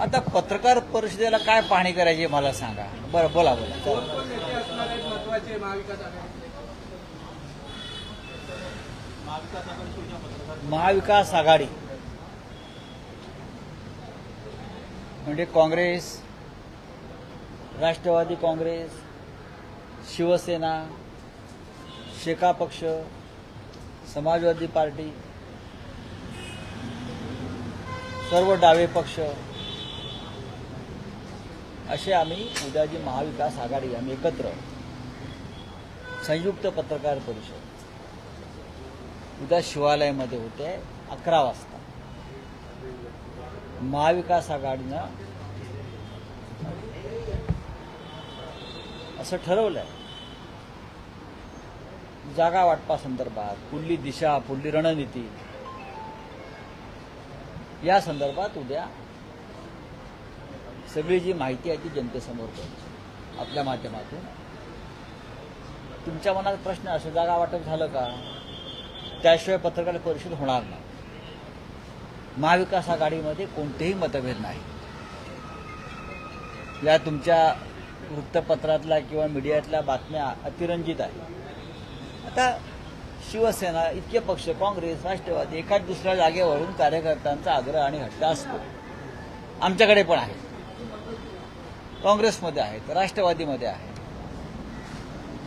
आता पत्रकार परिषदेला काय पाहणी करायची मला सांगा. बरं बोला बोला. महाविकास आघाडी. म्हणजे काँग्रेस राष्ट्रवादी काँग्रेस शिवसेना शेका पक्ष समाजवादी पार्टी सर्व डावे पक्ष असे आम्ही उद्या जी महाविकास आघाडी आम्ही एकत्र संयुक्त पत्रकार परिषद उद्या शिवालयामध्ये होते अकरा वाजता. महाविकास आघाडीनं असं ठरवलंय. जागा वाटपासंदर्भात पुढली दिशा पुढली रणनीती या संदर्भात उद्या सगळी जी माहिती आहे ती जनतेसमोर द्यायची आपल्या माध्यमातून. तुमच्या मनात प्रश्न असं जागा वाटप झालं का? त्याशिवाय पत्रकार परिषद होणार नाही. महाविकास आघाडीमध्ये कोणतेही मतभेद नाही या तुमच्या वृत्तपत्रातल्या किंवा मीडियातल्या बातम्या अतिरंजित आहेत. आता शिवसेना इतके पक्ष काँग्रेस राष्ट्रवादी एखाद दुसऱ्या जागेवरून कार्यकर्त्यांचा आग्रह आणि हट्ट असतो. आमच्याकडे पण आहे. काँग्रेसमध्ये आहेत राष्ट्रवादीमध्ये आहेत.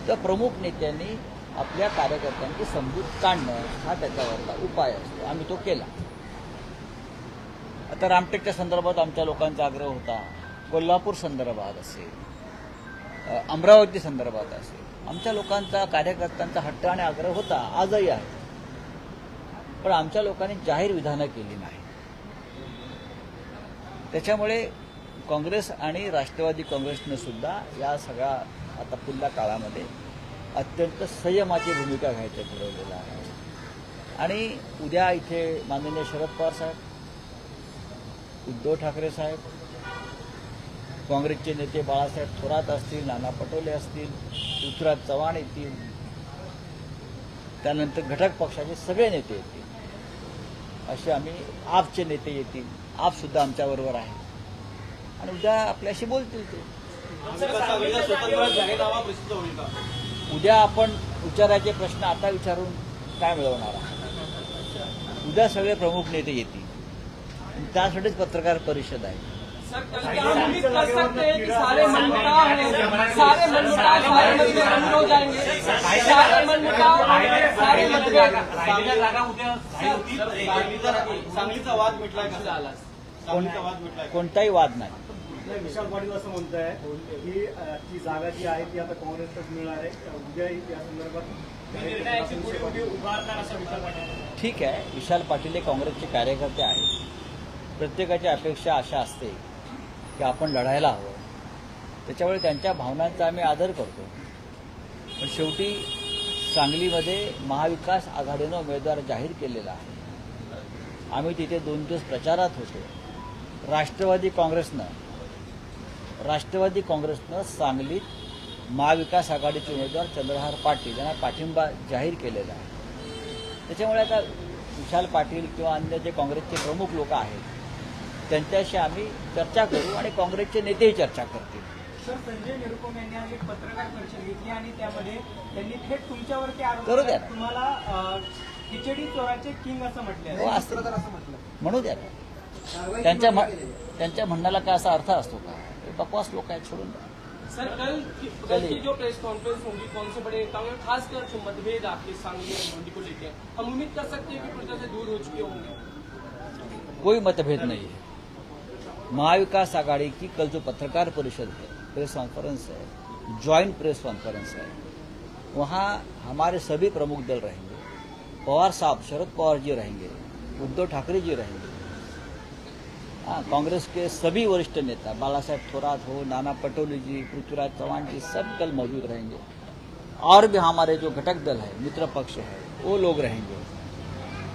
तर प्रमुख नेत्यांनी आपल्या कार्यकर्त्यांची समजूत काढणं हा त्याच्यावरचा उपाय असतो. आम्ही तो केला. आता रामटेकच्या संदर्भात आमच्या लोकांचा आग्रह होता. कोल्हापूर संदर्भात असेल अमरावती संदर्भात असेल. आमच्या लोकांचा कार्यकर्त्यांचा हट्ट आणि आग्रह होता. आजही आहे. पण आमच्या लोकांनी जाहीर विधानं केली नाही त्याच्यामुळे काँग्रेस आणि राष्ट्रवादी काँग्रेसनं सुद्धा या सगळ्या आता पुढल्या काळामध्ये अत्यंत संयमाची भूमिका घ्यायचं ठरवलेलं आहे. आणि उद्या इथे माननीय शरद पवार साहेब उद्धव ठाकरे साहेब काँग्रेसचे नेते बाळासाहेब थोरात असतील नाना पटोले असतील पृथ्वीराज चव्हाण येतील त्यानंतर घटक पक्षाचे सगळे नेते येतील. असे आम्ही आपचे नेते येतील आपसुद्धा आमच्याबरोबर आहे आणि उद्या आपल्याशी बोलतील ते उद्या आपण विचारायचे प्रश्न आता विचारून काय मिळवणार उद्या सगळे प्रमुख नेते येतील त्यासाठीच पत्रकार परिषद आहे हैं हैं हो जागा उद्या सांगलीचा वाद का? कोणताही वाद नाही. विशाल पाटील असं म्हणत आहे की ती जागा जी आहे ती आता काँग्रेसच मिळणार आहे. उद्या या संदर्भात निर्णयाची पुढे उभी उभारणार असं विशाल पाटील ठीक आहे. विशाल पाटील हे काँग्रेसचे कार्यकर्ते आहेत. प्रत्येकाची अपेक्षा अशा असते की आपण लढायला हवं. त्याच्यामुळे त्यांच्या भावनांचा आम्ही आदर करतो. पण शेवटी सांगलीमध्ये महाविकास आघाडीनं उमेदवार जाहीर केलेला आहे. आम्ही तिथे दोन दिवस प्रचारात होतो. राष्ट्रवादी काँग्रेसनं राष्ट्रवादी काँग्रेसनं सांगलीत महाविकास आघाडीचे उमेदवार चंद्रहार पाटील यांना पाठिंबा जाहीर केलेला आहे त्याच्यामुळे आता विशाल पाटील किंवा अन्य जे काँग्रेसचे प्रमुख लोक आहेत त्यांच्याशी आम्ही चर्चा करू आणि काँग्रेसचे नेतेही चर्चा करतील सर संजय निरुपम यांनी आज एक पत्रकार परिषद घेतली आणि त्यामध्ये त्यांनी थेट तुमच्यावरती आरोप करू. द्या. तुम्हाला खिचडी चोराचे किंग असं म्हटले हो, असतं. म्हणू द्या. त्यांच्या त्यांच्या म्हणण्याला काय असा अर्थ असतो का? बकवास लोक आहेत सोडून द्या. सर कल की, कल की जो प्रेस कॉन्फ्रेंस होगी कौन से बड़े नेताओं में खासकर जो मतभेद आपके सांगली और मंडी को लेकर हम उम्मीद कर सकते हैं कि प्रजा से दूर हो चुके होंगे. कोई मतभेद नहीं है। महाविकास आघाड़ी की कल जो पत्रकार परिषद है प्रेस कॉन्फ्रेंस है ज्वाइंट प्रेस कॉन्फ्रेंस है वहाँ हमारे सभी प्रमुख दल रहेंगे। पवार साहब शरद पवार जी रहेंगे उद्धव ठाकरे जी रहेंगे। हाँ कांग्रेस के सभी वरिष्ठ नेता बाला साहेब थोरात हो नाना पटोले जी पृथ्वीराज चौहान जी सब कल मौजूद रहेंगे। और भी हमारे जो घटक दल है मित्र पक्ष है वो लोग रहेंगे।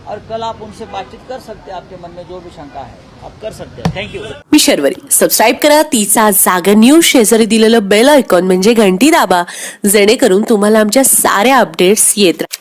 और कल आप उनसे बातचीत कर सकते हैं आपके मन में जो भी शंका है आप कर सकते हैं। थैंक यू मी शर्वरी. सबस्क्राईब करा तिचा जागर न्यूज शेजारी दिलेलं बेल आयकॉन म्हणजे घंटी दाबा जेणेकरून तुम्हाला आमच्या साऱ्या अपडेट्स येत राहतील